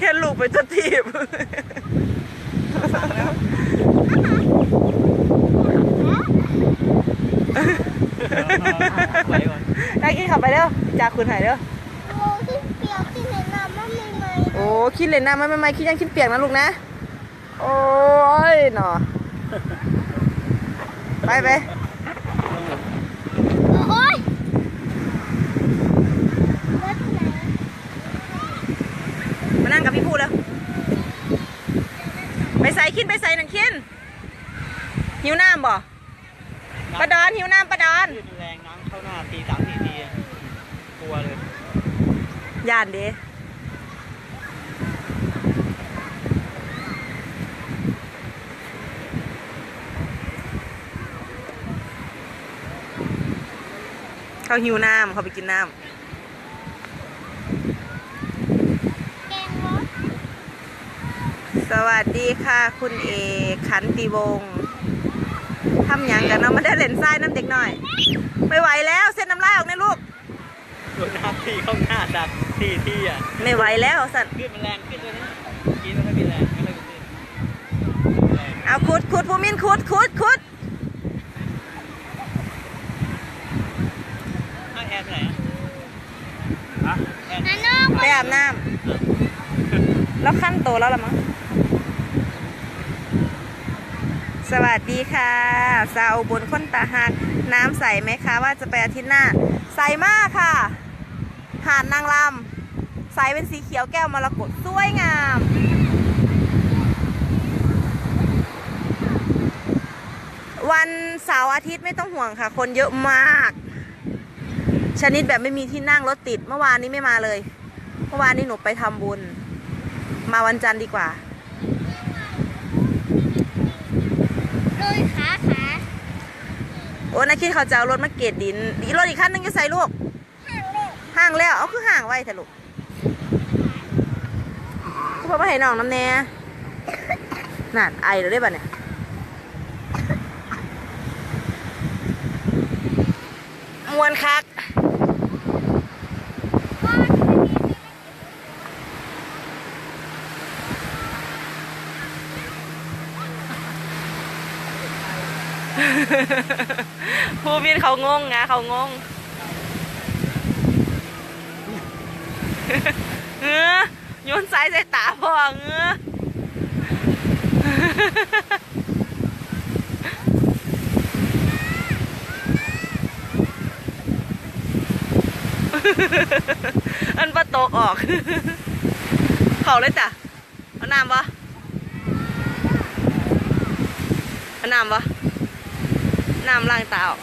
เห็นลูกไปจะทีบไปก่อนได้กินขับไปเด้อจากคุณหายเด้อโอ้ที่เปียกที่เห็นน้ำมันไม่ไหมโอ้คิดเลยนะไม่ไม่ไม่คิดยังคิดเปียกนะลูกนะ โอ้ยหนอไปไป โอ้ยรถไหน มานั่งกับพี่พูดแล้วไปใส่คิ นไปใส่หนังคินหิวน้ำบ่ปลาดอนหิวน้ำปลาดอนคลื่นแรงน้ำเข้าหน้าตีสามสี่ทีอะกลัวเลยย่านเด้เขาหิวน้ำเขาไปกินน้แกงรถำ สวัสดีค่ะ คุณเอกขันติวงศ์ทำหยังกันเนาะมาได้เล่นทรายน้ำเด็กหน่อย ไม่ไหวแล้วเส้นน้ำลายออกในลูกโดนน้ำตีเข้าหน้าดักสี่ทีอะไม่ไหวแล้วสันคลื่นมันแรงขึ้นเลยนะกินไม่ค่อยมีแรงไม่ค่อยมีแรงเอาขุดขุดภูมินขุดขุดขุดอ้าวแอนไปไหนอะแอนนั่นน้องไปอาบน้ำแล้วขั้นโตแล้วละมั้ง สวัสดีค่ะสาวอุบนคนตาหักน้ำใสไหมคะว่าจะไปอาทิตย์หน้า ใสมากค่ะ หาดนางลำใสเป็นสีเขียวแก้วมรกตสวยงามวันเสาร์อาทิตย์ไม่ต้องห่วงค่ะ คนเยอะมาก ชนิดแบบไม่มีที่นั่งรถติด เมื่อวานนี้ไม่มาเลย เมื่อวานนี้หนูไปทำบุญ มาวันจันทร์ดีกว่า เลยขาขา โอ้นักคิดเขาจะเอารถมาเกตดินดีรถอีกคันนึงจะใส่ลูกห่างเลยห่างแล้วเอาคือห่างไว้เถอะลูกพ่อมาให้น้องน้ำแน่นั่นไอเราได้ป่ะเนี่ยมวนคัก ผู้บินเขางงไงเขางงเงื้อโยนสายใส่ตาพ่อเงื้ออันปะตกออก เขาเลยจ้ะเอาน้ำปะเอาน้ำปะ น้ำล้างตาออก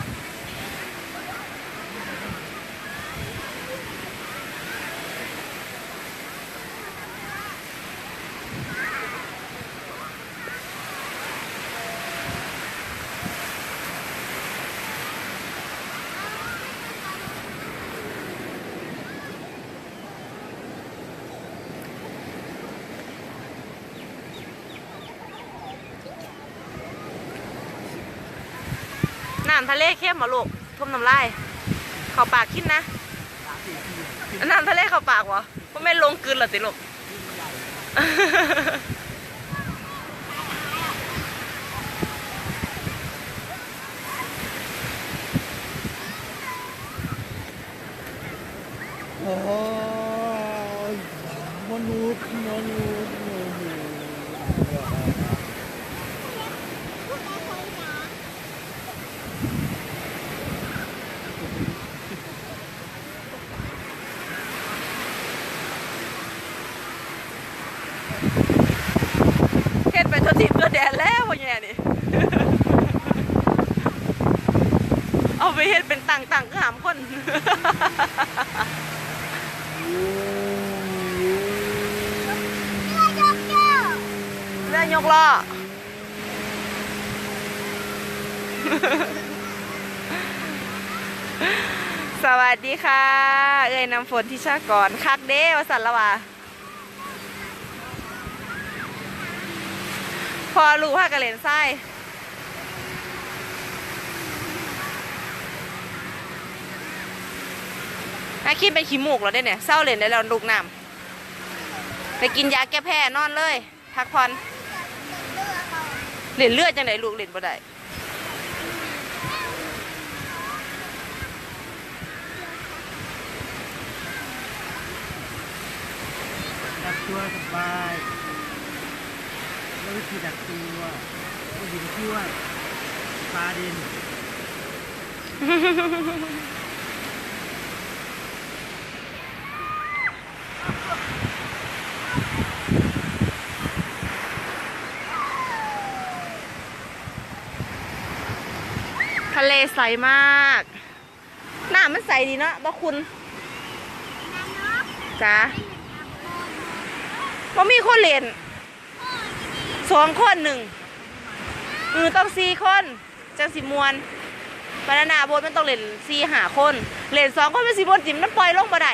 ำทะเลเข้มเหรอลูกทุ่มน้ำลายเข้าปากคิดนะน้ำทะเลเข้าปากวะพ่อแม่ลงกลืนเหรอสิลูกโอ้ยมนุษย์มนุษย์มนุษย์ พูดอะไรนะ เฮ็ดไปทั่วทิพย์ทั่วแดนแล้ววะแย่นี่ เอาไปเฮ็ดเป็น ต่างต่างก็หามคนเลือดยกเรื่อยกล้อสวัสดีค่ะ เอ้ยน้ำฝนที่ชากรคักเด้วสันละวะพอรู้ว่ากระเลนไส้ นาคิดเป็นขี้มูกแล้วได้เนี่ยเศร้าเล่นได้แล้วลูกน้ำไปกินยาแก้แพ้นอนเลยพักผ่อนเลือกเขาเล่นเลือดจังไหนลูกเล่นบ่ได้ดักตัวสบายแล้ววิธีดักตัวก็ยิงช่วยปลาดิน ทะเลใสมากน้ำมันใสดีเนาะบ่คุณจ้าบ่มีคนเล่นสองคนหนึ่งเออต้องสี่คนจังสิมวนบานานาโบทมันต้องเล่นสี่หาคน เล่นสองคนเป็นสิบนจิมมันปล่อยลงบ่ได้